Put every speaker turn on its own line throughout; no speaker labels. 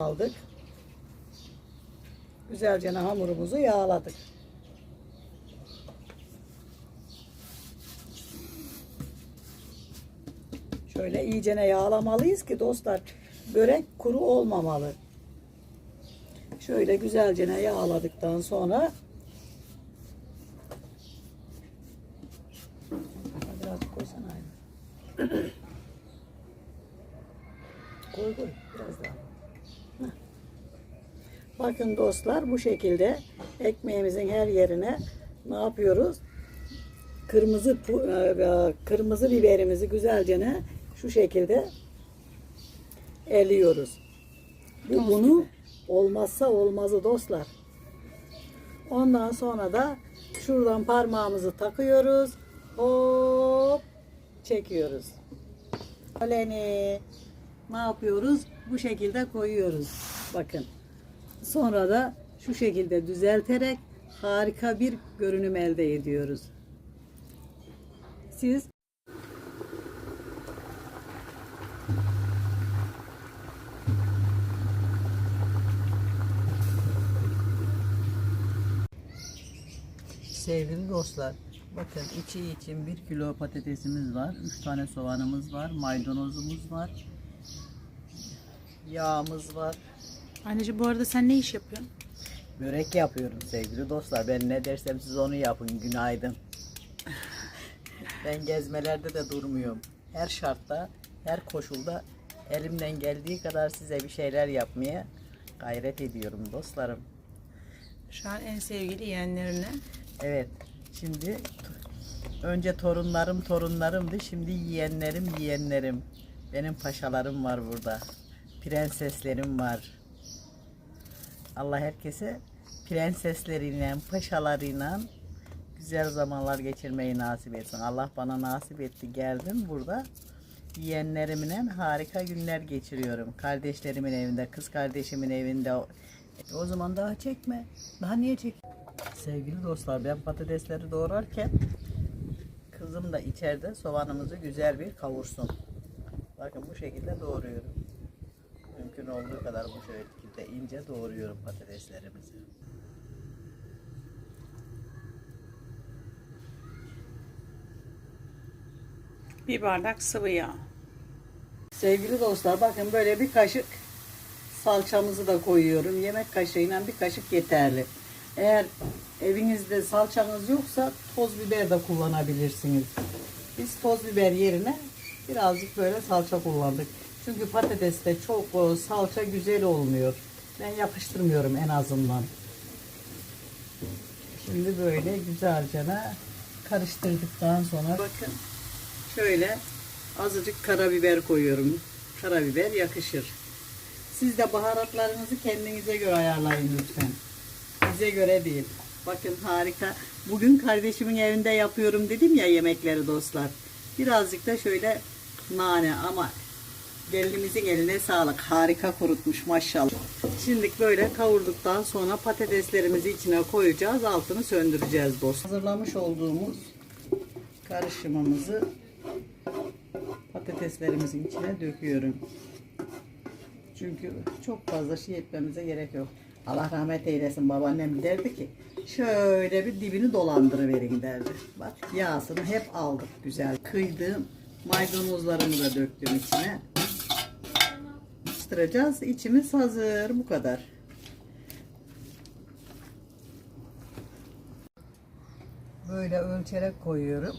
aldık. Güzelce hamurumuzu yağladık. Şöyle iyicene yağlamalıyız ki dostlar börek kuru olmamalı. Şöyle güzelce yağladıktan sonra biraz koysana aynı. koy koy biraz daha. Bakın dostlar bu şekilde ekmeğimizin her yerine ne yapıyoruz? Kırmızı pu- e, kırmızı biberimizi güzelce ne şu şekilde eliyoruz. Bu bunu olmazsa olmazı dostlar. Ondan sonra da şuradan parmağımızı takıyoruz. Hop çekiyoruz. Oleni ne yapıyoruz? Bu şekilde koyuyoruz. Bakın. Sonra da şu şekilde düzelterek harika bir görünüm elde ediyoruz. Siz Sevgili dostlar, bakın içi için 1 kilo patatesimiz var, 3 tane soğanımız var, maydanozumuz var, yağımız var,
Anneciğim bu arada sen ne iş yapıyorsun?
Börek yapıyorum sevgili dostlar. Ben ne dersem siz onu yapın. Günaydın. ben gezmelerde de durmuyorum. Her şartta, her koşulda elimden geldiği kadar size bir şeyler yapmaya gayret ediyorum dostlarım.
Şu an en sevgili yeğenlerine.
Evet. Şimdi önce torunlarım torunlarımdı. Şimdi yeğenlerim yeğenlerim. Benim paşalarım var burada. Prenseslerim var. Allah herkese prensesleriyle, paşalarıyla güzel zamanlar geçirmeyi nasip etsin. Allah bana nasip etti. Geldim burada. Yeğenlerimle harika günler geçiriyorum. Kardeşlerimin evinde, kız kardeşimin evinde. O, zaman daha çekme. Daha niye çek? Sevgili dostlar ben patatesleri doğrarken kızım da içeride soğanımızı güzel bir kavursun. Bakın bu şekilde doğruyorum. Mümkün olduğu kadar bu şekilde ince doğruyorum patateslerimizi.
Bir bardak sıvı yağ.
Sevgili dostlar bakın böyle bir kaşık salçamızı da koyuyorum. Yemek kaşığıyla bir kaşık yeterli. Eğer evinizde salçanız yoksa toz biber de kullanabilirsiniz. Biz toz biber yerine birazcık böyle salça kullandık. Çünkü patateste çok o, salça güzel olmuyor. Ben yapıştırmıyorum en azından. Şimdi böyle güzelce karıştırdıktan sonra bakın şöyle azıcık karabiber koyuyorum. Karabiber yakışır. Siz de baharatlarınızı kendinize göre ayarlayın lütfen. Bize göre değil. Bakın harika. Bugün kardeşimin evinde yapıyorum dedim ya yemekleri dostlar. Birazcık da şöyle nane ama gelinimizin eline sağlık. Harika kurutmuş maşallah. Şimdi böyle kavurduktan sonra patateslerimizi içine koyacağız. Altını söndüreceğiz dost. Hazırlamış olduğumuz karışımımızı patateslerimizin içine döküyorum. Çünkü çok fazla şey etmemize gerek yok. Allah rahmet eylesin babaannem derdi ki şöyle bir dibini dolandırıverin derdi. Bak yağsını hep aldık güzel. Kıydım maydanozlarımı da döktüm içine. Karıştıracağız. İçimiz hazır. Bu kadar. Böyle ölçerek koyuyorum.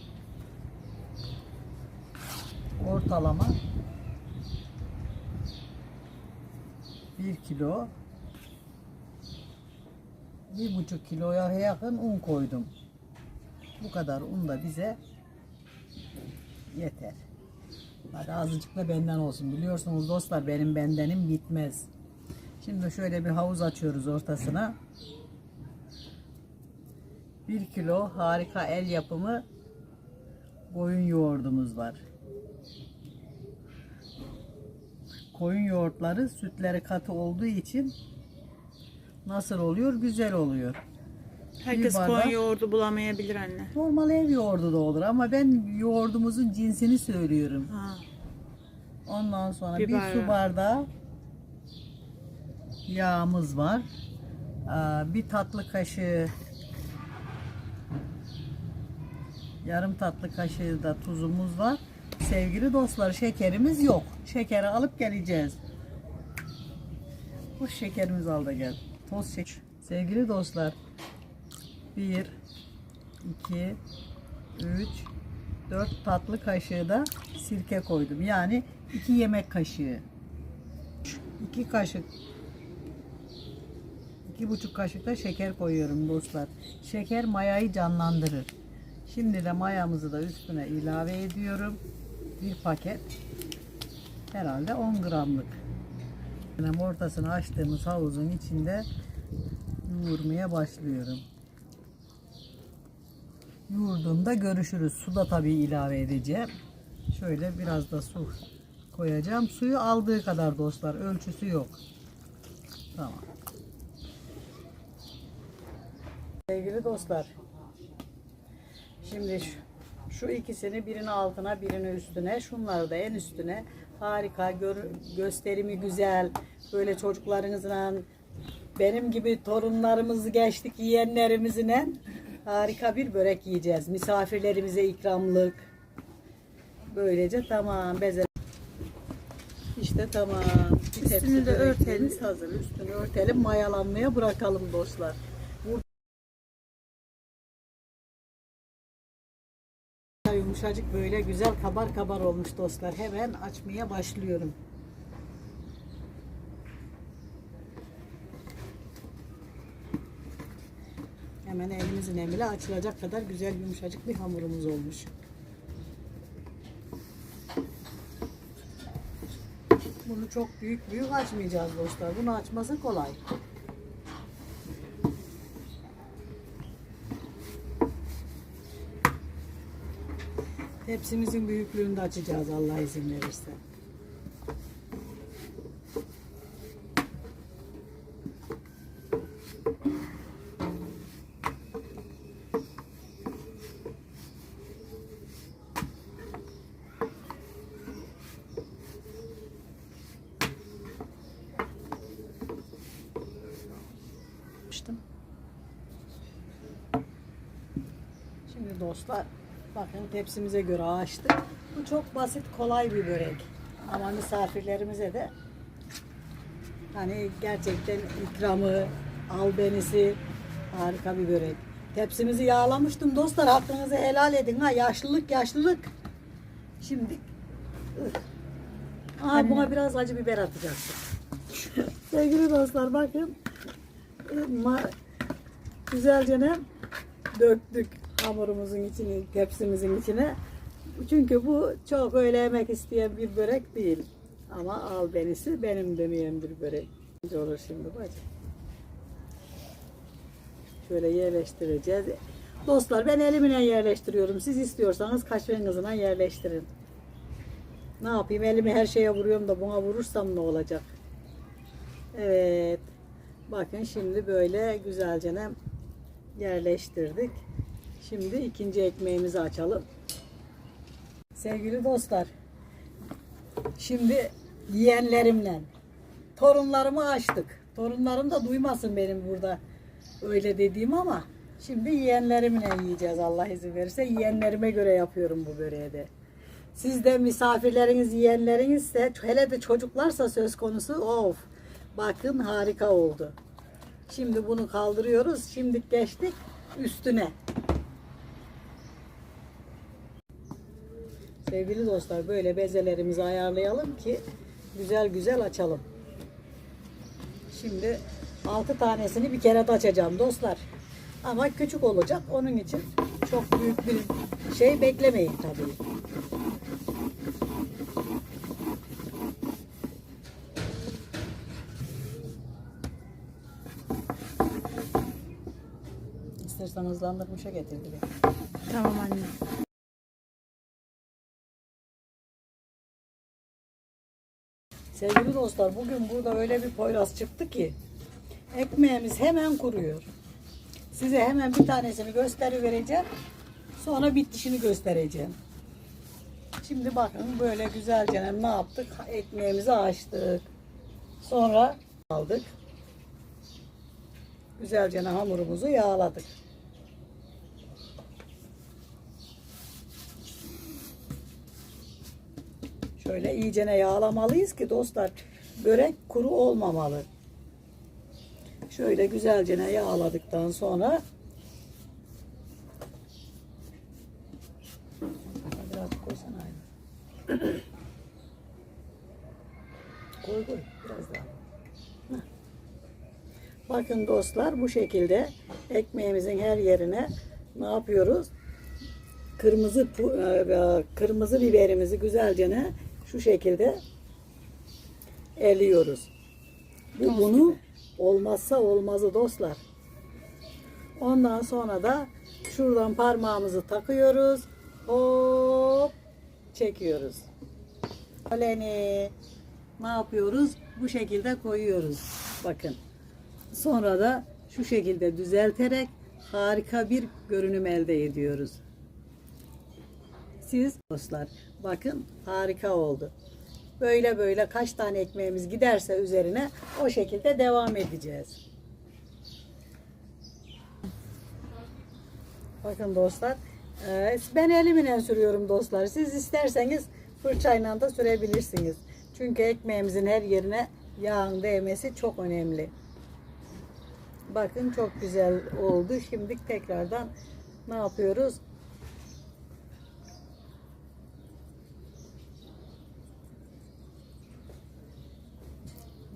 Ortalama 1 kilo bir buçuk kiloya yakın un koydum. Bu kadar un da bize yeter. Hadi azıcık da benden olsun. Biliyorsunuz dostlar benim bendenim bitmez. Şimdi şöyle bir havuz açıyoruz ortasına. Bir kilo harika el yapımı koyun yoğurdumuz var. Koyun yoğurtları sütleri katı olduğu için nasıl oluyor? Güzel oluyor.
Herkes
bardak-
koyun yoğurdu bulamayabilir anne.
Normal ev yoğurdu da olur ama ben yoğurdumuzun cinsini söylüyorum.
Ha.
Ondan sonra
Bir
bir, su bardağı yağımız var. Aa, Bir tatlı kaşığı yarım tatlı kaşığı da tuzumuz var. Sevgili dostlar şekerimiz yok. Şekeri alıp geleceğiz. Bu şekerimizi al da gel. Toz şeker. Sevgili dostlar 1 2 3 4 tatlı kaşığı da sirke koydum. Yani 2 yemek kaşığı. 2 kaşık iki buçuk kaşık da şeker koyuyorum dostlar. Şeker mayayı canlandırır. Şimdi de mayamızı da üstüne ilave ediyorum. Bir paket. Herhalde 10 gramlık. Yani ortasını açtığımız havuzun içinde yoğurmaya başlıyorum. Yoğurduğumda görüşürüz. Su da tabii ilave edeceğim. Şöyle biraz da su koyacağım. Suyu aldığı kadar dostlar. Ölçüsü yok. Tamam. Sevgili dostlar. Şimdi şu, şu ikisini birini altına birini üstüne şunları da en üstüne harika gör, gösterimi güzel böyle çocuklarınızla benim gibi torunlarımız geçtik yiyenlerimizle harika bir börek yiyeceğiz. Misafirlerimize ikramlık. Böylece tamam bezel. İşte tamam. Bir
Üstünü de örtelim.
hazır. Üstünü örtelim mayalanmaya bırakalım dostlar. Yumuşacık böyle güzel kabar kabar olmuş dostlar. Hemen açmaya başlıyorum. Hemen elimizin emriyle açılacak kadar güzel yumuşacık bir hamurumuz olmuş. Bunu çok büyük büyük açmayacağız dostlar. Bunu açması kolay. Tepsimizin büyüklüğünde açacağız Allah izin verirse.
Açtım.
Şimdi dostlar bakın tepsimize göre açtık. Bu çok basit kolay bir börek. Ama misafirlerimize de hani gerçekten ikramı, albenisi harika bir börek. Tepsimizi yağlamıştım dostlar hakkınızı helal edin ha yaşlılık yaşlılık. Şimdi. Aa, buna biraz acı biber atacaksın. Sevgili dostlar bakın güzelce ne döktük hamurumuzun içine, tepsimizin içine. Çünkü bu çok öyle yemek isteyen bir börek değil. Ama albenisi benim demeyen bir börek. Olur şimdi bacım. Şöyle yerleştireceğiz. Dostlar ben elimle yerleştiriyorum. Siz istiyorsanız kaşığınızla yerleştirin. Ne yapayım elimi her şeye vuruyorum da buna vurursam ne olacak? Evet. Bakın şimdi böyle güzelce yerleştirdik. Şimdi ikinci ekmeğimizi açalım. Sevgili dostlar. Şimdi yeğenlerimle torunlarımı açtık. Torunlarım da duymasın benim burada öyle dediğim ama şimdi yeğenlerimle yiyeceğiz Allah izin verirse. Yeğenlerime göre yapıyorum bu böreği de. Siz de misafirleriniz, yeğenlerinizse hele de çocuklarsa söz konusu of. Bakın harika oldu. Şimdi bunu kaldırıyoruz. Şimdi geçtik üstüne. Sevgili dostlar böyle bezelerimizi ayarlayalım ki güzel güzel açalım. Şimdi 6 tanesini bir kere de açacağım dostlar. Ama küçük olacak. Onun için çok büyük bir şey beklemeyin tabii. İstersen hızlandırmışa getirdi. beni.
Tamam anne.
Sevgili dostlar bugün burada öyle bir poyraz çıktı ki ekmeğimiz hemen kuruyor. Size hemen bir tanesini gösterivereceğim. Sonra bitişini göstereceğim. Şimdi bakın böyle güzelce ne yaptık? Ekmeğimizi açtık. Sonra aldık. Güzelce hamurumuzu yağladık. Şöyle iyicene yağlamalıyız ki dostlar börek kuru olmamalı. Şöyle güzelce yağladıktan sonra biraz koysana aynı. koy koy biraz daha. Bakın dostlar bu şekilde ekmeğimizin her yerine ne yapıyoruz? Kırmızı pu- e, kırmızı biberimizi güzelce ne şu şekilde eliyoruz. Bu bunu olmazsa olmazı dostlar. Ondan sonra da şuradan parmağımızı takıyoruz. Hop çekiyoruz. Kaleni ne yapıyoruz? Bu şekilde koyuyoruz. Bakın. Sonra da şu şekilde düzelterek harika bir görünüm elde ediyoruz. Siz dostlar bakın harika oldu. Böyle böyle kaç tane ekmeğimiz giderse üzerine o şekilde devam edeceğiz. Bakın dostlar ben elimle sürüyorum dostlar. Siz isterseniz fırçayla da sürebilirsiniz. Çünkü ekmeğimizin her yerine yağın değmesi çok önemli. Bakın çok güzel oldu. Şimdi tekrardan ne yapıyoruz?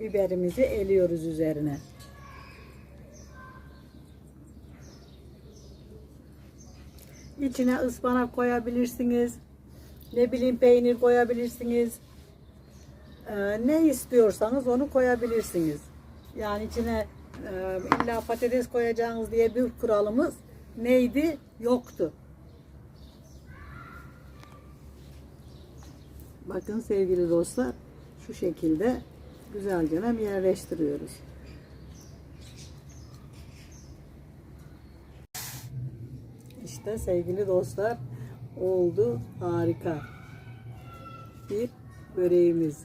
Biberimizi eliyoruz üzerine. İçine ıspanak koyabilirsiniz. Ne bileyim peynir koyabilirsiniz. Ee, ne istiyorsanız onu koyabilirsiniz. Yani içine e, illa patates koyacağınız diye bir kuralımız neydi? Yoktu. Bakın sevgili dostlar şu şekilde güzelce yerleştiriyoruz. İşte sevgili dostlar oldu harika bir böreğimiz.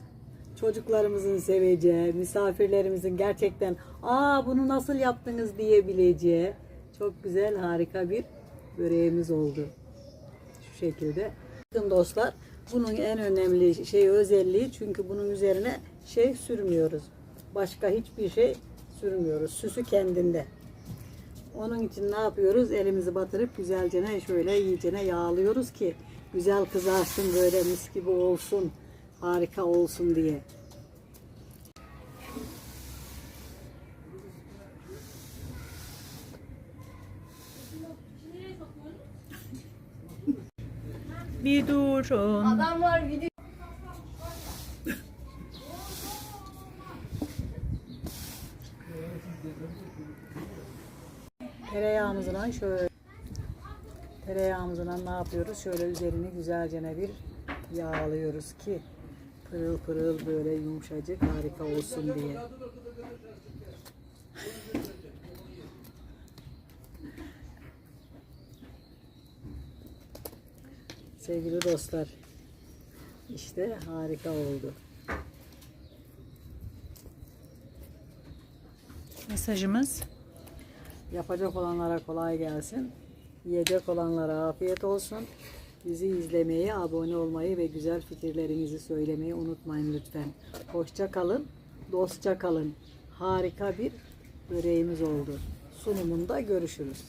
Çocuklarımızın seveceği, misafirlerimizin gerçekten aa bunu nasıl yaptınız diyebileceği çok güzel harika bir böreğimiz oldu. Şu şekilde. Bakın dostlar bunun en önemli şey özelliği çünkü bunun üzerine şey sürmüyoruz. Başka hiçbir şey sürmüyoruz. Süsü kendinde. Onun için ne yapıyoruz? Elimizi batırıp güzelce ne şöyle iyicene yağlıyoruz ki güzel kızarsın böyle mis gibi olsun. Harika olsun diye.
Bir durun.
Adamlar video
Tereyağımızla şöyle tereyağımızla ne yapıyoruz? Şöyle üzerini güzelce bir yağlıyoruz ki pırıl pırıl böyle yumuşacık harika olsun diye. Sevgili dostlar işte harika oldu.
Mesajımız
Yapacak olanlara kolay gelsin. Yiyecek olanlara afiyet olsun. Bizi izlemeyi, abone olmayı ve güzel fikirlerinizi söylemeyi unutmayın lütfen. Hoşça kalın, dostça kalın. Harika bir böreğimiz oldu. Sunumunda görüşürüz.